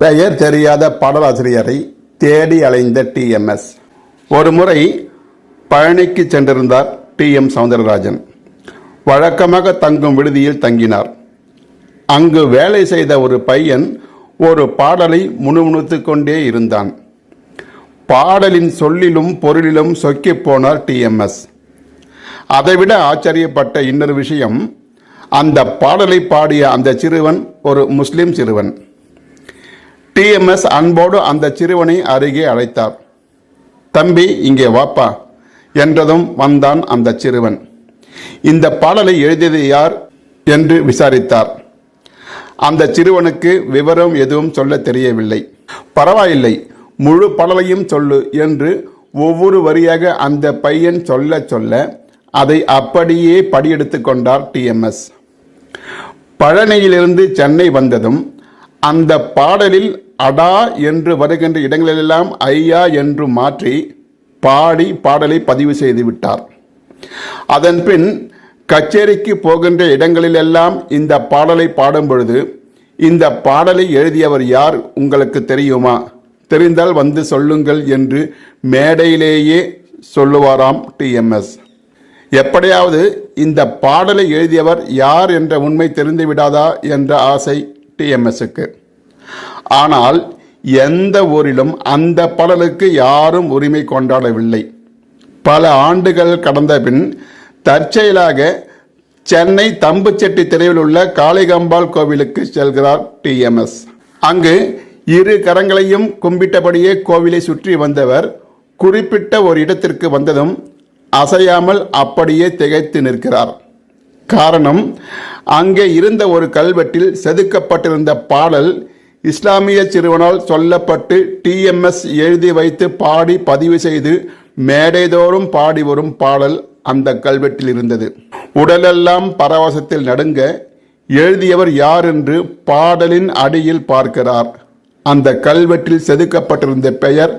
பெயர் தெரியாத பாடலாசிரியரை தேடி அலைந்த டிஎம்எஸ் ஒரு முறை பழனிக்கு சென்றிருந்தார் டி எம் சவுந்தரராஜன். வழக்கமாக தங்கும் விடுதியில் தங்கினார். அங்கு வேலை செய்த ஒரு பையன் ஒரு பாடலை முணுமுணுத்து கொண்டே இருந்தான். பாடலின் சொல்லிலும் பொருளிலும் சொக்கிப் போனார் டிஎம்எஸ் அதைவிட ஆச்சரியப்பட்ட இன்னொரு விஷயம் அந்த பாடலை பாடிய அந்த சிறுவன் ஒரு முஸ்லிம் சிறுவன். டிஎம்எஸ் அன்போடு அந்த சிறுவனை அருகே அழைத்தார். தம்பி இங்கே வாப்பா என்றதும் வந்தான் அந்த சிறுவன். இந்த பாடலை எழுதியது யார் என்று விசாரித்தார். அந்த சிறுவனுக்கு விவரம் எதுவும் சொல்ல தெரியவில்லை. பரவாயில்லை முழு பாடலையும் சொல்லு என்று ஒவ்வொரு வரியாக அந்த பையன் சொல்ல சொல்ல அதை அப்படியே படியெடுத்து கொண்டார் டிஎம்எஸ். பழனியிலிருந்து சென்னை வந்ததும் அந்த பாடலில் அடா என்று வருகின்ற இடங்களிலெல்லாம் ஐயா என்று மாற்றி பாடி பாடலை பதிவு செய்து விட்டார். அதன் பின் கச்சேரிக்கு போகின்ற இடங்களிலெல்லாம் இந்த பாடலை பாடும் பொழுது இந்த பாடலை எழுதியவர் யார் உங்களுக்கு தெரியுமா? தெரிந்தால் வந்து சொல்லுங்கள் என்று மேடையிலேயே சொல்லுவாராம் டிஎம்எஸ் எப்படியாவது இந்த பாடலை எழுதியவர் யார் என்ற உண்மை தெரிந்து விடாதா என்ற ஆசை டிஎம்எஸ்க்கு ஆனால் எந்த ஊரிலும் அந்த பாடலுக்கு யாரும் உரிமை கொண்டாடவில்லை. பல ஆண்டுகள் கடந்த பின் தற்செயலாக சென்னை தம்புச்செட்டி தெருவில் உள்ள காளிகம்பாள் கோவிலுக்கு செல்கிறார் டிஎம்எஸ் அங்கு இரு கரங்களையும் கும்பிட்டபடியே கோவிலை சுற்றி வந்தவர் குறிப்பிட்ட ஒரு இடத்திற்கு வந்ததும் அசையாமல் அப்படியே திகைத்து நிற்கிறார். காரணம் அங்கே இருந்த ஒரு கல்வெட்டில் செதுக்கப்பட்டிருந்த பாடல் இஸ்லாமிய சிறுவனால் சொல்லப்பட்டு டிஎம்எஸ் எழுதி வைத்து பாடி பதிவு செய்து மேடைதோறும் பாடி வரும் பாடல் அந்த கல்வெட்டில் இருந்தது. உடலெல்லாம் பரவசத்தில் நடுங்க எழுதியவர் யார் என்று பாடலின் அடியில் பார்க்கிறார். அந்த கல்வெட்டில் செதுக்கப்பட்டிருந்த பெயர்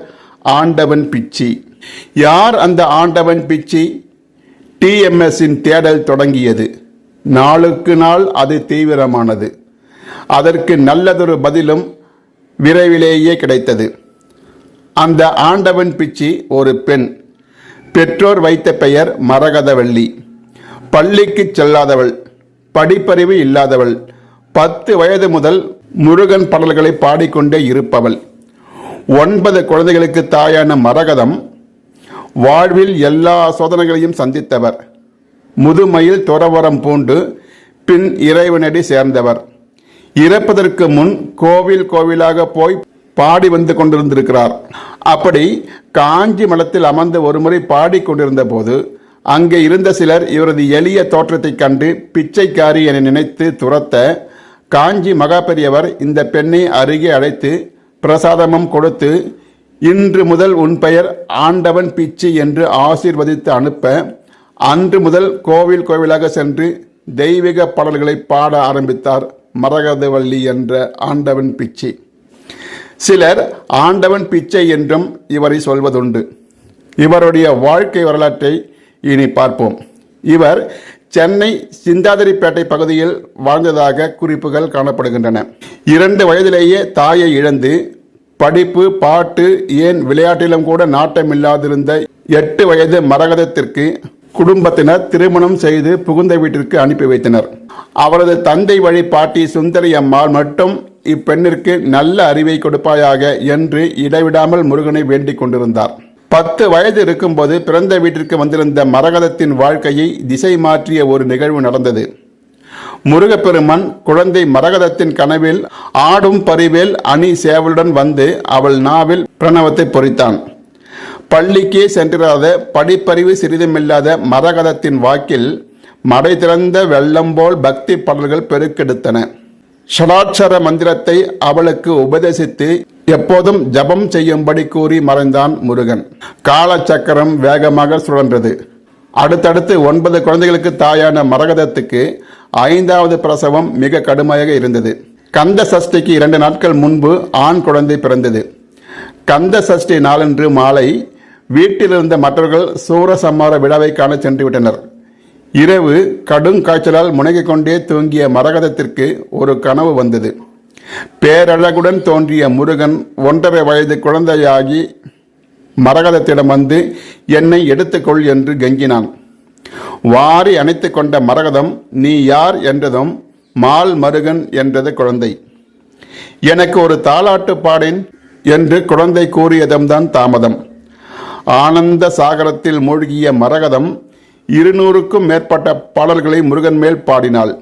ஆண்டவன் பிச்சி. யார் அந்த ஆண்டவன் பிச்சி? டிஎம்எஸ்ஸின் தேடல் தொடங்கியது. நாளுக்கு நாள் அது தீவிரமானது. அதற்கு நல்லதொரு பதிலும் விரைவிலேயே கிடைத்தது. அந்த ஆண்டவன் பிச்சி ஒரு பெண். பெற்றோர் வைத்த பெயர் மரகதவள்ளி. பள்ளிக்கு செல்லாதவள். படிப்பறிவு இல்லாதவள். பத்து வயது முதல் முருகன் பாடல்களை பாடிக்கொண்டே இருப்பவள். ஒன்பது குழந்தைகளுக்கு தாயான மரகதம் வாழ்வில் எல்லா சோதனைகளையும் சந்தித்தவர். முதுமையில் துறவரம் பூண்டு பின் இறைவனடி சேர்ந்தவர். இறப்பதற்கு முன் கோவில் கோவிலாக போய் பாடி வந்து கொண்டிருந்திருக்கிறார். அப்படி காஞ்சி மலத்தில் அமர்ந்து ஒருமுறை பாடிக்கொண்டிருந்த போது அங்கே இருந்த சிலர் இவரது எளிய தோற்றத்தைக் கண்டு பிச்சைக்காரி என நினைத்து துரத்த காஞ்சி மகாபெரியவர் இந்த பெண்ணை அருகே அழைத்து பிரசாதமும் கொடுத்து இன்று முதல் உன் பெயர் ஆண்டவன் பிச்சி என்று ஆசீர்வதித்து அனுப்ப அன்று முதல் கோவில் கோவிலாக சென்று தெய்வீக பாடல்களை பாட ஆரம்பித்தார் மரகதவள்ளி என்ற ஆண்டவன் பிச்சை. சிலர் ஆண்டவன் பிச்சை என்றும் இவரை சொல்வதுண்டு. இவருடைய வாழ்க்கை வரலாற்றை இனி பார்ப்போம். இவர் சென்னை சிந்தாதிரிப்பேட்டை பகுதியில் வாழ்ந்ததாக குறிப்புகள் காணப்படுகின்றன. இரண்டு வயதிலேயே தாயை இழந்து படிப்பு பாட்டு ஏன் விளையாட்டிலும் கூட நாட்டமில்லாதிருந்த எட்டு வயது மரகதத்திற்கு குடும்பத்தினர் திருமணம் செய்து புகுந்த வீட்டிற்கு அனுப்பி வைத்தனர். அவரது தந்தை வழி பாட்டி சுந்தரி அம்மாள் மட்டும் இப்பெண்ணிற்கு நல்ல அறிவை கொடுப்பாயாக என்று இடைவிடாமல் முருகனை வேண்டிக் கொண்டிருந்தார். பத்து வயது இருக்கும்போது பிறந்த வீட்டிற்கு வந்திருந்த மரகதத்தின் வாழ்க்கையை திசை மாற்றிய ஒரு நிகழ்வு நடந்தது. முருகப்பெருமன் குழந்தை மரகதத்தின் கனவில் ஆடும் பரிவேல் அணி சேவலுடன் வந்து அவள் நாவில் பிரணவத்தை பொறித்தான். பள்ளிக்கே சென்றிராத படிப்பறிவு சிறிதுமில்லாத மரகதத்தின் வாக்கில் மடை திறந்த வெள்ளம் போல் பக்தி பாடல்கள் பெருக்கெடுத்தன. ஷடாட்சர மந்திரத்தை அவளுக்கு உபதேசித்து எப்போதும் ஜபம் செய்யும்படி கூறி மறைந்தான் முருகன். காலச்சக்கரம் வேகமாக சுழன்றது. அடுத்தடுத்து ஒன்பது குழந்தைகளுக்கு தாயான மரகதத்துக்கு ஐந்தாவது பிரசவம் மிக கடுமையாக இருந்தது. கந்த சஷ்டிக்கு இரண்டு நாட்கள் முன்பு ஆண் குழந்தை பிறந்தது. கந்த சஷ்டி நாளன்று மாலை வீட்டிலிருந்த மற்றவர்கள் சூரசம்மார விழாவை காண சென்றுவிட்டனர். இரவு கடும் காய்ச்சலால் முனைகிக் கொண்டே தூங்கிய மரகதத்திற்கு ஒரு கனவு வந்தது. பேரழகுடன் தோன்றிய முருகன் ஒன்றரை வயது குழந்தையாகி மரகதத்திடம் வந்து என்னை எடுத்துக்கொள் என்று கெங்கினான் வாரி அணைத்து கொண்ட மரகதம் நீ யார் என்றதும் மால் மருகன் என்றது குழந்தை. எனக்கு ஒரு தாலாட்டு பாடேன் என்று குழந்தை கூறியதும்தான் தாமதம். ஆனந்த சாகரத்தில் மூழ்கிய மரகதம் இருநூறுக்கும் மேற்பட்ட பாடல்களை முருகன் மேல் பாடினாள்.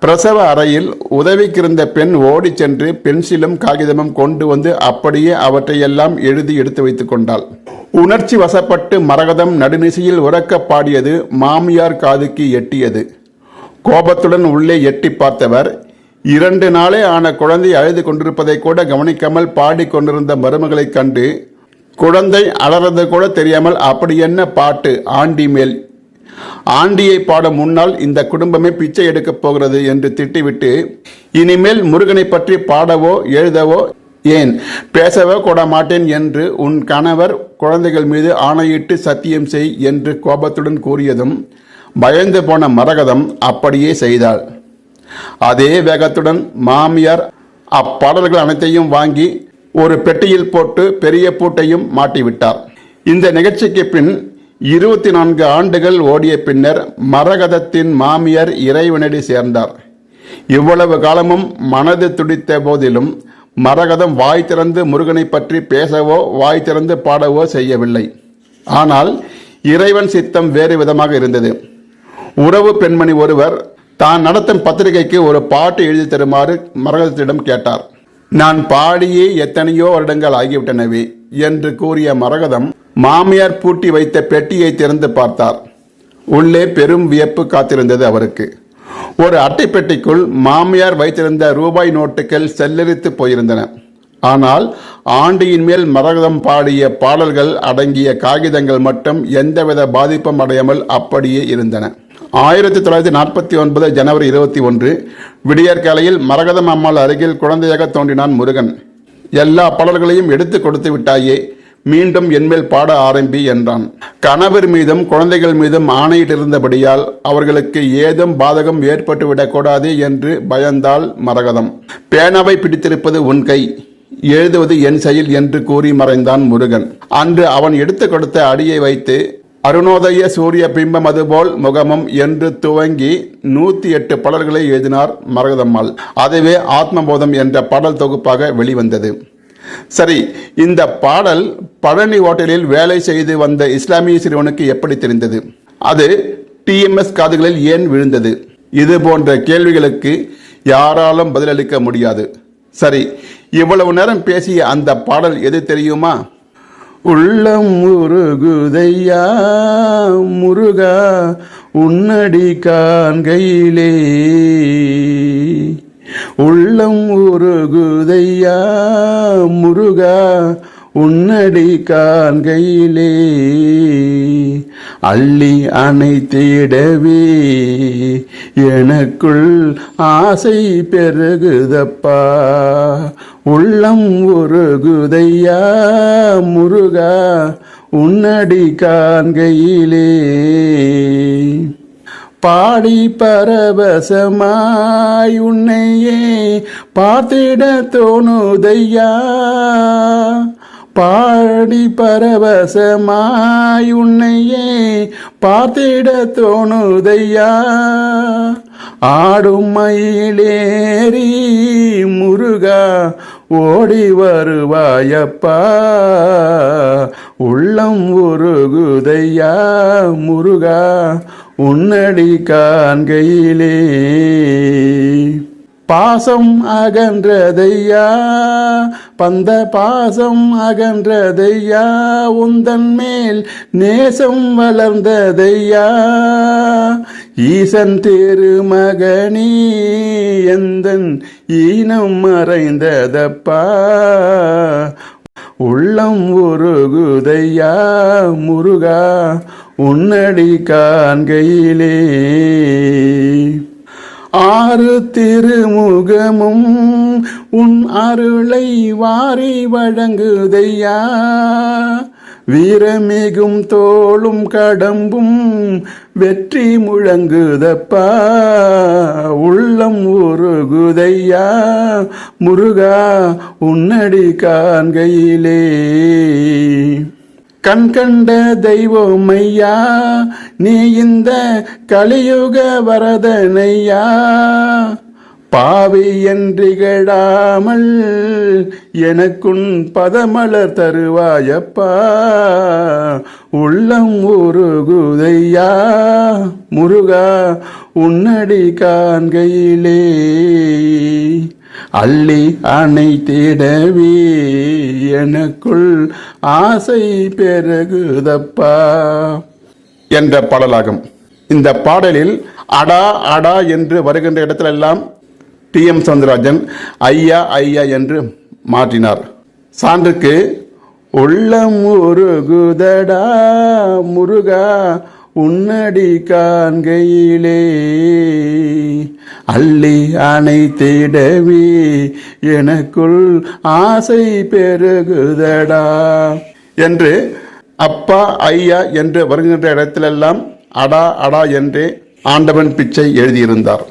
பிரசவ அறையில் உதவிக்கிருந்த பெண் ஓடி சென்று பென்சிலும் காகிதமும் கொண்டு வந்து அப்படியே அவற்றையெல்லாம் எழுதி எடுத்து வைத்துக் கொண்டாள். உணர்ச்சி வசப்பட்டு மரகதம் நடுநிசையில் உறக்க பாடியது மாமியார் காதுக்கு எட்டியது. கோபத்துடன் உள்ளே எட்டி பார்த்தவர் இரண்டு நாளே ஆன குழந்தை அழுது கொண்டிருப்பதை கூட கவனிக்காமல் பாடிக்கொண்டிருந்த மருமகளைக் கண்டு குழந்தை அலறது கூட தெரியாமல் அப்படி என்ன பாட்டு? ஆண்டி மேல். ஆண்டியை பாட முன்னால் இந்த குடும்பமே பிச்சை எடுக்கப் போகிறது என்று திட்டிவிட்டு இனிமேல் முருகனை பற்றி பாடவோ எழுதவோ ஏன்? பேசவோ கூட மாட்டேன் என்று உன் கணவர் குழந்தைகள் மீது ஆணையிட்டு சத்தியம் செய் என்று கோபத்துடன் கூறியதும் பயந்து போன மரகதம் அப்படியே செய்தாள். அதே வேகத்துடன் மாமியார் அப்பாடல்கள் அனைத்தையும் வாங்கி ஒரு பெட்டியில் போட்டு பெரிய பூட்டையும் மாட்டிவிட்டார். இந்த நிகழ்ச்சிக்கு பின் இருபத்தி நான்கு ஆண்டுகள் ஓடிய பின்னர் மரகதத்தின் மாமியார் இறைவனடி சேர்ந்தார். இவ்வளவு காலமும் மனது துடித்த போதிலும் மரகதம் வாய் திறந்து முருகனை பற்றி பேசவோ வாய் திறந்து பாடவோ செய்யவில்லை. ஆனால் இறைவன் சித்தம் வேறு விதமாக இருந்தது. உறவு பெண்மணி ஒருவர் தான் நடத்தும் பத்திரிகைக்கு ஒரு பாட்டு எழுதி தருமாறு மரகதத்திடம் கேட்டார். நான் பாடியே எத்தனையோ வருடங்கள் ஆகிவிட்டனவே என்று கூறிய மரகதம் மாமியார் பூட்டி வைத்த பெட்டியை திறந்து பார்த்தார். உள்ளே பெரும் வியப்பு காத்திருந்தது அவருக்கு. ஒரு அட்டை பெட்டிக்குள் மாமியார் வைத்திருந்த ரூபாய் நோட்டுகள் செல்லரித்து போயிருந்தன. ஆனால் ஆண்டியின் மேல் மரகதம் பாடிய பாடல்கள் அடங்கிய காகிதங்கள் மட்டும் எந்தவித பாதிப்பும் அடையாமல் அப்படியே இருந்தன. ஆயிரத்தி தொள்ளாயிரத்தி நாற்பத்தி ஒன்பது ஜனவரி இருபத்தி ஒன்று விடியற்காலையில் மரகதம் அம்மாள் அருகில் குழந்தையாக தோன்றினான் முருகன். எல்லா பாடல்களையும் எடுத்து கொடுத்து விட்டாயே மீண்டும் என்மேல் பாட ஆரம்பி என்றான். கணவர் மீதும் குழந்தைகள் மீதும் ஆணையிட்டிருந்தபடியால் அவர்களுக்கு ஏதும் பாதகம் ஏற்பட்டுவிடக்கூடாது என்று பயந்தாள் மரகதம். பேனாவை பிடித்திருப்பது உன் கை எழுதுவது என் செயல் என்று கூறி மறைந்தான் முருகன். அன்று அவன் எடுத்து கொடுத்த அடியை வைத்து அருணோதய சூரிய பிம்பம் அதுபோல் முகமும் என்று துவங்கி நூத்தி எட்டு பாடல்களை எழுதினார் மரகதம்மாள். அதுவே ஆத்மபோதம் என்ற பாடல் தொகுப்பாக வெளிவந்தது. சரி இந்த பாடல் பழனி ஹோட்டலில் வேலை செய்து வந்த இஸ்லாமிய சிறுவனுக்கு எப்படி தெரிந்தது? அது டிஎம்எஸ் காதுகளில் ஏன் விழுந்தது? இது போன்ற கேள்விகளுக்கு யாராலும் பதிலளிக்க முடியாது. சரி இவ்வளவு நேரம் பேசிய அந்த பாடல் எது தெரியுமா? உள்ளம் முருகுதையா முருகா உன்னடி காண்கையிலே. உள்ளம் உருகுதையா முருகா உன்னடி காண்கையிலே. அள்ளி அணைத்திடவே எனக்குள் ஆசை பெருகுதப்பா. உள்ளம் உருகுதையா முருகா உன்னடி காண்கையிலே. பாடி பரவசமாய் உன்னையே பார்த்திட தோணுதையா. பா பாடி பரவசமாய் உன்னையே பார்த்திட தோணுதையா? ஆடும் மயிலேறி முருகா ஓடி வருவாயப்பா. உள்ளம் உருகுதையா முருகா உன்னடி காண்கையிலே. பாசம் அகன்றதையா? பந்த பாசம் அகன்றதையா? உந்தன் மேல் நேசம் வளர்ந்ததையா? ஈசன் திருமகனி எந்தன் ஈனம் மறைந்ததப்பா? உள்ளம் உருகுதையா? முருகா உன்னடி காண்கையிலே. ஆறு திருமுகமும் உன் அருளை வாரி வழங்குதையா. வீரமிகும் தோளும் கடம்பும் வெற்றி முழங்குதப்பா. உள்ளம் உருகுதையா. முருகா உன்னடி காண்கையிலே. கண் கண்ட தெய்வம் ஐயா நீ இந்த கலியுக வரதனையா? பாவி என்றிகழாமல் எனக்குன் பதமலர் தருவாயப்பா உள்ளம் உருகுதையா? முருகா உன்னடி காண்கையிலே அள்ளி அணை தேடவே எனக்குள் ஆசை பெருகுதப்பா. என்ற பாடலாகும். இந்த பாடலில் அடா அடா என்று வருகின்ற இடத்திலெல்லாம் டி எம் சவுந்தரராஜன் ஐயா ஐயா என்று மாற்றினார். சான்றுக்கு உள்ளம் முருகுதடா முருகா உன்னடி காண்கையிலே அள்ளி அணை தேடவே எனக்குள் ஆசை பெருகுதடா. என்று அப்பா ஐயா என்று வருகின்ற இடத்திலெல்லாம் அடா அடா என்றே ஆண்டவன் பிச்சை எழுதியிருந்தார்.